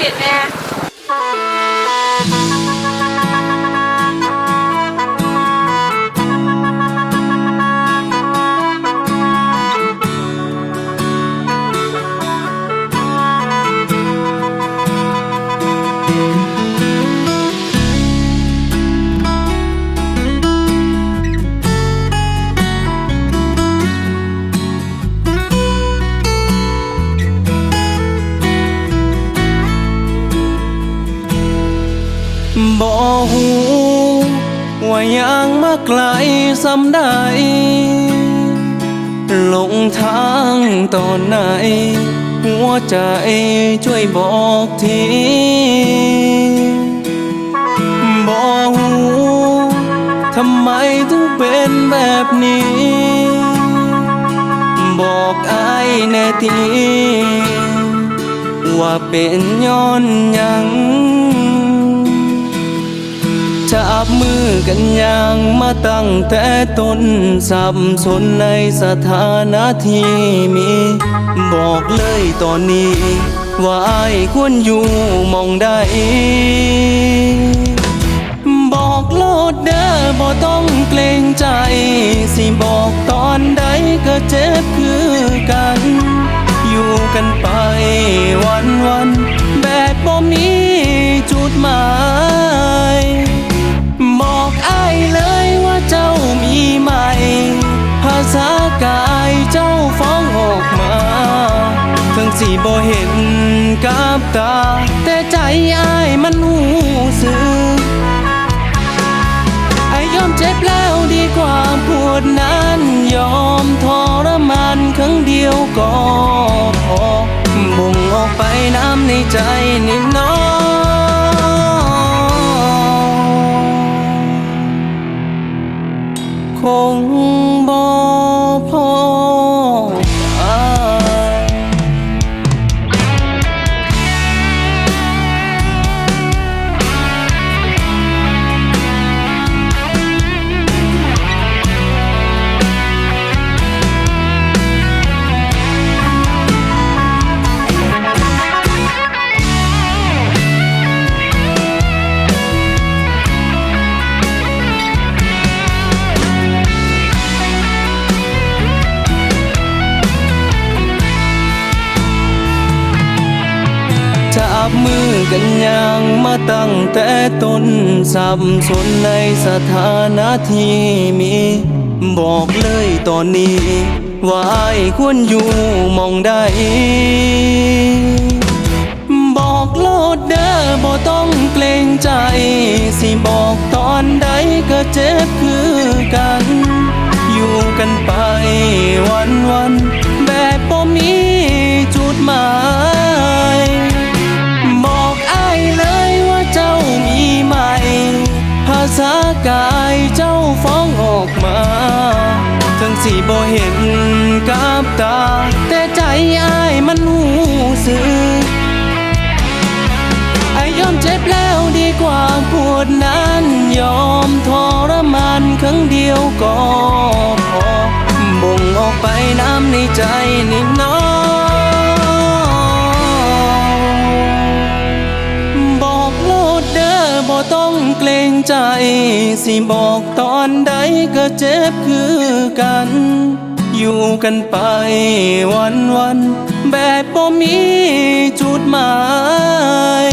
ผิดแน่บ่ ว่ายังมาไกลสำใดหลงทางตอนไหน หัวใจช่วยบอกทีบ่หูทำไมถึงเป็นแบบนี้ บอกไอายแน่ทีว่าเป็นย้อนยัง จับมือกันอย่างมาตั้งแต่ต้นสับสนในสถานะที่มี บอกเลยตอนนี้ ว่าอายควรอยู่มองใดบอกโลดเด้อบ่ต้องเกรงใจ สิบอกตอนใดก็เจ็บคือกัน อยู่กันไปวันวัน สี่บ่เห็นกับตา แต่ใจอายมันหูสึกไอยอมเจ็บแล้วดีกว่าปวดนั้นยอมทรมานครั้งเดียวก็พอบ่งออกไปน้ำในใจนี่น้องคงบ่ จับมือกันอย่างมาตั้งแต่ต้นสับสนในสถานะที่มี บอกเลยตอนนี้ ว่าอายควรอยู่มองใดบอกโลดเด้อบ่ต้องเกรงใจ สิบอกตอนใดก็เจ็บคือกัน อยู่กันไปวันวัน กายเจ้าฟ้องออกมา ทั้งสี่บ่เห็นกับตา แต่ใจอายมันหูสึกไอยอมเจ็บแล้วดีกว่าปวดนั้นยอมทรมานครั้งเดียวก็พอบ่งออกไปน้ำในใจนี่ง ต้องเกรงใจ สิบอกตอนใดก็เจ็บคือกัน อยู่กันไปวันวัน แบบบ่มีจุดหมาย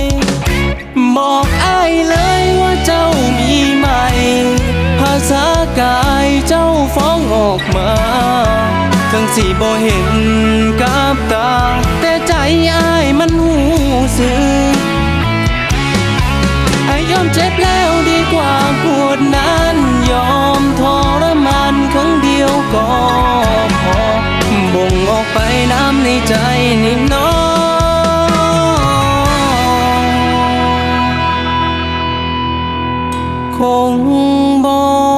บอกอายเลยว่าเจ้ามีใหม่ ภาษากายเจ้าฟ้องออกมา ทั้งสี่บ่เห็นกับตา แต่ใจอา ใจนี่น้อง คงบอก